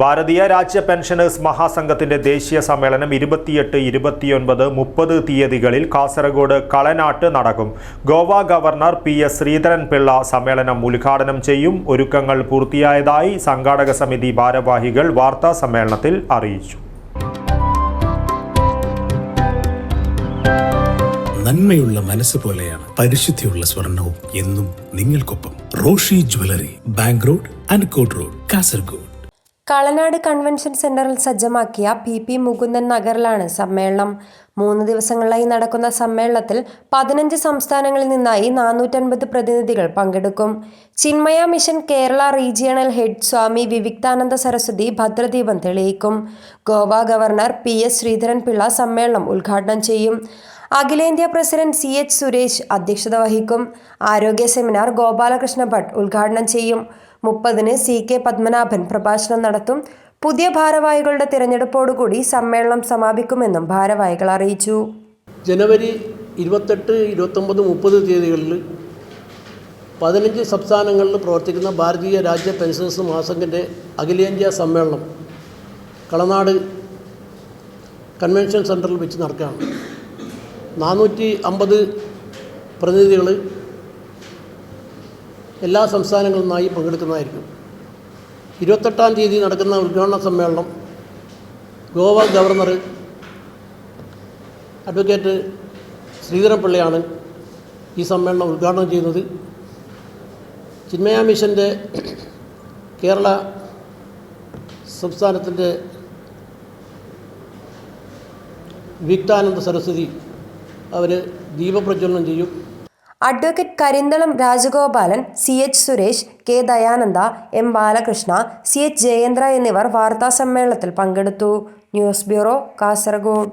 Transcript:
ഭാരതീയ രാജ്യ പെൻഷനേഴ്സ് മഹാസംഘത്തിന്റെ ദേശീയ സമ്മേളനം ഇരുപത്തിയെട്ട് ഇരുപത്തിയൊൻപത് മുപ്പത് തീയതികളിൽ കാസർഗോഡ് കളനാട്ട് നടക്കും. Goa governor P S Sreedharan Pillai സമ്മേളനം ഉദ്ഘാടനം ചെയ്യും. ഒരുക്കങ്ങൾ പൂർത്തിയായതായി സംഘാടക സമിതി ഭാരവാഹികൾ വാർത്താ സമ്മേളനത്തിൽ അറിയിച്ചു. നന്മയുള്ള മനസ്സ് പോലെയാണ് പരിശുദ്ധിയുള്ള സ്വർണവും എന്നും നിങ്ങൾക്കൊപ്പം റോഷി ജ്വല്ലറി ബാങ്ക് റോഡ് അൻകോട്ട് റോഡ് കാസർഗോഡ്. കളനാട് കൺവെൻഷൻ സെന്ററിൽ സജ്ജമാക്കിയ പി പി മുകുന്ദൻ നഗറിലാണ് സമ്മേളനം. മൂന്ന് ദിവസങ്ങളിലായി നടക്കുന്ന സമ്മേളനത്തിൽ പതിനഞ്ച് സംസ്ഥാനങ്ങളിൽ നിന്നായി നാനൂറ്റൻപത് പ്രതിനിധികൾ പങ്കെടുക്കും. Chinmaya mission Kerala regional head Swami Viviktananda Saraswati ഭദ്രദീപം തെളിയിക്കും. Goa governor P S Sreedharan Pillai സമ്മേളനം ഉദ്ഘാടനം ചെയ്യും. അഖിലേന്ത്യാ പ്രസിഡന്റ് സി എച്ച് സുരേഷ് അധ്യക്ഷത വഹിക്കും. ആരോഗ്യ സെമിനാർ ഗോപാലകൃഷ്ണ ഭട്ട് ഉദ്ഘാടനം ചെയ്യും. മുപ്പതിന് സി കെ പത്മനാഭൻ പ്രഭാഷണം നടത്തും. പുതിയ ഭാരവാഹികളുടെ തിരഞ്ഞെടുപ്പോടുകൂടി സമ്മേളനം സമാപിക്കുമെന്നും ഭാരവാഹികൾ അറിയിച്ചു. ജനുവരി ഇരുപത്തെട്ട് ഇരുപത്തൊമ്പത് മുപ്പത് തീയതികളിൽ പതിനഞ്ച് സംസ്ഥാനങ്ങളിൽ പ്രവർത്തിക്കുന്ന ഭാരതീയ രാജ്യ പെൻഷൻസ് മഹാസംഘിന്റെ അഖിലേന്ത്യാ സമ്മേളനം കളനാട് കൺവെൻഷൻ സെന്ററിൽ വെച്ച് നടക്കുകയാണ്. നാനൂറ്റി അമ്പത് പ്രതിനിധികൾ എല്ലാ സംസ്ഥാനങ്ങളിൽ നിന്നായി പങ്കെടുക്കുന്നതായിരിക്കും. ഇരുപത്തെട്ടാം തീയതി നടക്കുന്ന ഉദ്ഘാടന സമ്മേളനം ഗോവ ഗവർണർ അഡ്വക്കേറ്റ് ശ്രീധരൻപിള്ളയാണ് ഈ സമ്മേളനം ഉദ്ഘാടനം ചെയ്യുന്നത്. ചിന്മയാ മിഷന്റെ കേരള സംസ്ഥാനത്തിന്റെ വിക്താനന്ദ സരസ്വതി അവർ ദീപപ്രജ്വലനം ചെയ്യും. Advocate Karinthalam Rajagopalan C H Suresh K Dayananda M Balakrishna C H Jayendra എന്നിവർ വാർത്താസമ്മേളനത്തിൽ പങ്കെടുത്തു. News bureau Kasaragod.